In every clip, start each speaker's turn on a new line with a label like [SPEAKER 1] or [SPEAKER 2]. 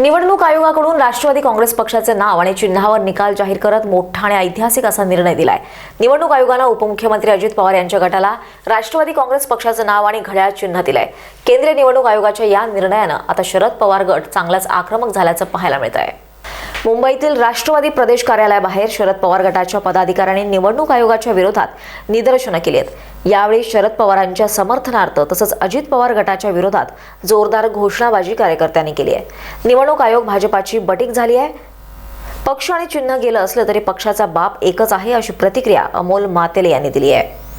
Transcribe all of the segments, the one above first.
[SPEAKER 1] निवडणूक आयोगाकडून राष्ट्रवादी काँग्रेस पक्षाचे नाव आणि चिन्हावर निकाल जाहीर करत मोठा आणि ऐतिहासिक असा निर्णय दिलाय. निवडणूक आयोगानं उपमुख्यमंत्री अजित पवार यांच्या गटाला राष्ट्रवादी काँग्रेस पक्षाचं नाव आणि घड्याळ चिन्ह दिलंय. केंद्रीय निवडणूक आयोगाच्या या निर्णयानं आता शरद पवार गट चांगलाच आक्रमक झाल्याचं पाहायला मिळत आहे मुंबईतील राष्ट्रवादी प्रदेश कार्यालयाबाहेर शरद पवार गटाच्या पदाधिकाऱ्यांनी निवडणूक आयोगाच्या विरोधात निदर्शनं केली आहेत. यावेळी शरद पवारांच्या समर्थनार्थ तसंच अजित पवार गटाच्या विरोधात जोरदार घोषणाबाजी कार्यकर्त्यांनी केली आहे. निवडणूक आयोग भाजपाची बटीक झाली आहे. पक्ष आणि चिन्ह गेलं असलं तरी पक्षाचा बाप एकच आहे अशी प्रतिक्रिया अमोल मातेले यांनी दिली आहे.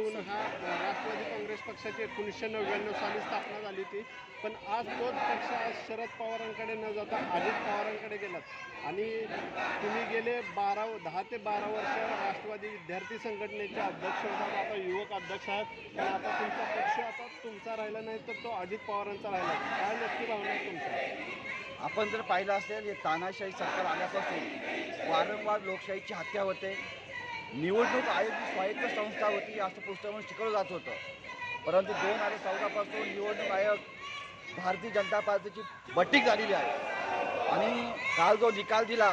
[SPEAKER 2] घेऊन हा राष्ट्रवादी काँग्रेस पक्षाची एकोणीसशे नव्याण्णव साली स्थापना झाली होती. पण आज तोच पक्ष आज शरद पवारांकडे न जाता अजित पवारांकडे गेलात. आणि तुम्ही गेले बारा दहा ते बारा वर्ष राष्ट्रवादी विद्यार्थी संघटनेचे अध्यक्ष होतात. आता युवक अध्यक्ष आहेत. पण आता तुमचा पक्ष आता तुमचा राहिला नाही तर तो अजित पवारांचा राहिला काय नक्की भावना आहे तुमचा
[SPEAKER 3] आपण जर पाहिलं असेल हे तानाशाही सरकार आल्यापासून वारंवार लोकशाहीची हत्या होते. निवडणूक आयोग ही स्वायत्त संस्था होती असं म्हणून शिकवलं जात होतं. परंतु दोन हजार चौदापासून निवडणूक आयोग भारतीय जनता पार्टीची बट्टीक झालेली आहे. आणि काल जो निकाल दिला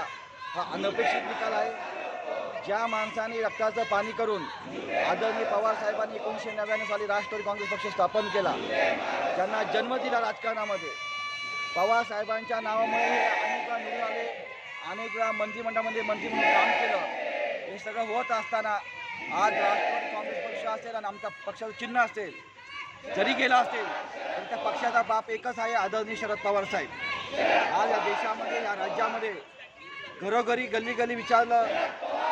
[SPEAKER 3] हा अनपेक्षित निकाल आहे. ज्या माणसाने रक्ताचं पाणी करून आदरणीय पवार साहेबांनी एकोणीसशे नव्याण्णव साली राष्ट्रवादी काँग्रेस पक्ष स्थापन केला ज्यांना जन्म दिला राजकारणामध्ये. पवार साहेबांच्या नावामुळे अनेक वेळा निवडून आले अनेक वेळा मंत्रिमंडळामध्ये मंत्री म्हणून काम केलं. हे सगळं होत असताना आज राष्ट्रवादी काँग्रेस पक्ष असेल आणि आमच्या पक्षाचं चिन्ह असेल जरी गेला असेल तर त्या पक्षाचा बाप एकच आहे आदरणीय शरद पवार साहेब. आज या देशामध्ये या राज्यामध्ये घरोघरी गल्ली गल्ली विचारलं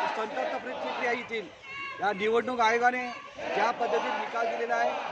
[SPEAKER 3] संतप्त प्रतिक्रिया येतील. या निवडणूक आयोगाने ज्या पद्धतीने निकाल दिलेला आहे